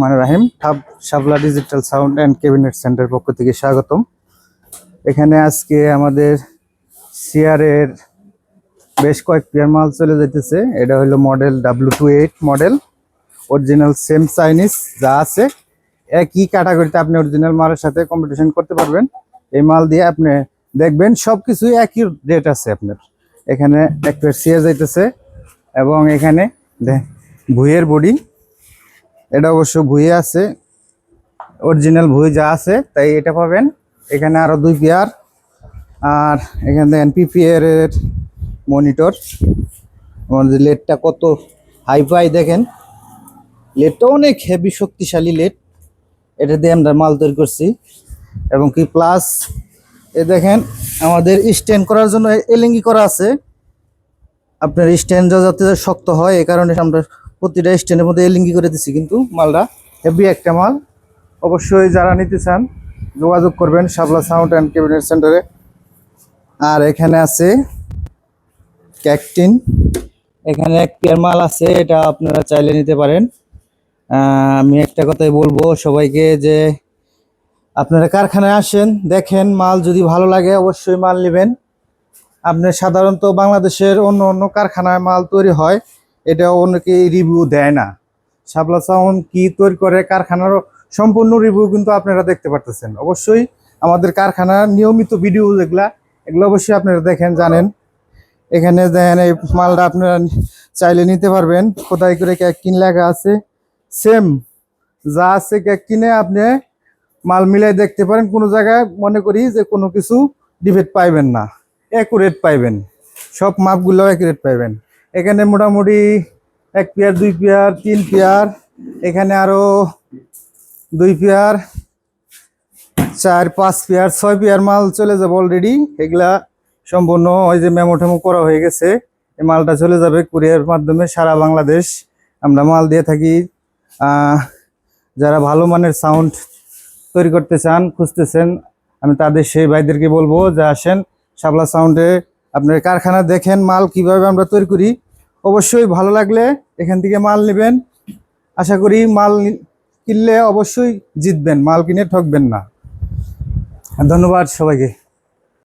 মানে রাহিম, ঠাব শাবলা digital sound and cabinet centre পক্ষ থেকে স্বাগতম। এখানে আজকে আমাদের সিআরের বেশ কয়েক পেয়ার মাল চলে যেতেছে এটা হলো model W two eight model original same Chinese যা আছে। একই ক্যাটাগরিতে আপনি অরিজিনাল মালের সাথে কম্পিটিশন করতে পারবেন। এই মাল দিয়ে আপনি দেখবেন সব কিছুই একই রেট আছে আপনার। এখানে এক সিআর যাইতেছে এবং এখানে ভুঁইয়ের বডি এটা অবশ্য ভুঁই আছে। অরিজিনাল ভুঁই যা আছে, তাই এটা পাবেন। এখানে আরও দুই পেয়ার আর এখানে দেখেন পিপিআর এর মনিটর আমাদের লেটটা কত হাই ফাই দেখেন। লেটটা অনেক হেভি শক্তিশালী লেট এটা দিয়ে আমরা মাল তৈরি করছি। এবং কি প্লাস এ দেখেন, আমাদের স্ট্যান্ড করার জন্য এলিঙ্গি করা আছে। আপনার স্ট্যান্ড যাতে শক্ত হয়, এ কারণে আমরা প্রতিটা স্ট্যান্ডের মধ্যে এলিঙ্গি করে দিচ্ছি কিন্তু মালটা হেভি একটা মাল। অবশ্যই যারা নিতে চান, যোগাযোগ করবেন শাবলা সাউন্ড অ্যান্ড ক্যাবিনেট সেন্টারে। আর এখানে আছে ক্যাকটিন। এখানে এক পেয়ার মাল আছে, এটা আপনারা চাইলে নিতে পারেন। আমি একটা কথাই বলব সবাইকে যে, আপনারা কারখানায় আসেন, দেখেন মাল যদি ভালো লাগে অবশ্যই মাল নেবেন। আপনি সাধারণত বাংলাদেশের অন্য অন্য কারখানায় মাল তৈরি হয় এটা অনেকে রিভিউ দেয় না। শাবলা সাউন্ড কি তৈরি করে, কারখানার সম্পূর্ণ রিভিউ কিন্তু আপনারা দেখতে পারতেছেন। অবশ্যই আমাদের কারখানার নিয়মিত ভিডিও যেগুলা, এগুলো অবশ্যই আপনারা দেখেন, জানেন। এখানে দেখেন এই মালটা আপনারা চাইলে নিতে পারবেন। কোথায় করে কেক কিন লেখা আছে? সেম যা আছে কেক কিনে আপনি মাল মিলাই দেখতে পারেন। কোনো জায়গায় মনে করি যে কোনো কিছু ডিফেক্ট পাইবেন না। অ্যাকুরেট পাইবেন। সব মাপগুলো অ্যাকুরেট পাইবেন। এখানে মোটামুটি এক পেয়ার, দুই পেয়ার, তিন পেয়ার। এখানে আরও দুই পেয়ার, চার, পাঁচ পেয়ার, ছয় পেয়ার মাল চলে যাবে অলরেডি এগুলা সম্পূর্ণ ওই যে মেমো টেমো করা হয়ে গেছে। এই মালটা চলে যাবে কুরিয়ার মাধ্যমে সারা বাংলাদেশ। আমরা মাল দিয়ে থাকি। যারা ভালো মানের সাউন্ড তৈরি করতে চান, খুঁজতেছেন, আমি তাদের সেই ভাইদেরকে বলব, যে আসেন শাবলা সাউন্ডে আপনার কারখানা দেখেন মাল কীভাবে আমরা তৈরি করি। অবশ্যই ভালো লাগলে এখান থেকে মাল নেবেন। আশা করি মাল কিনলে অবশ্যই জিতবেন, মাল কিনে ঠকবেন না। ধন্যবাদ সবাইকে।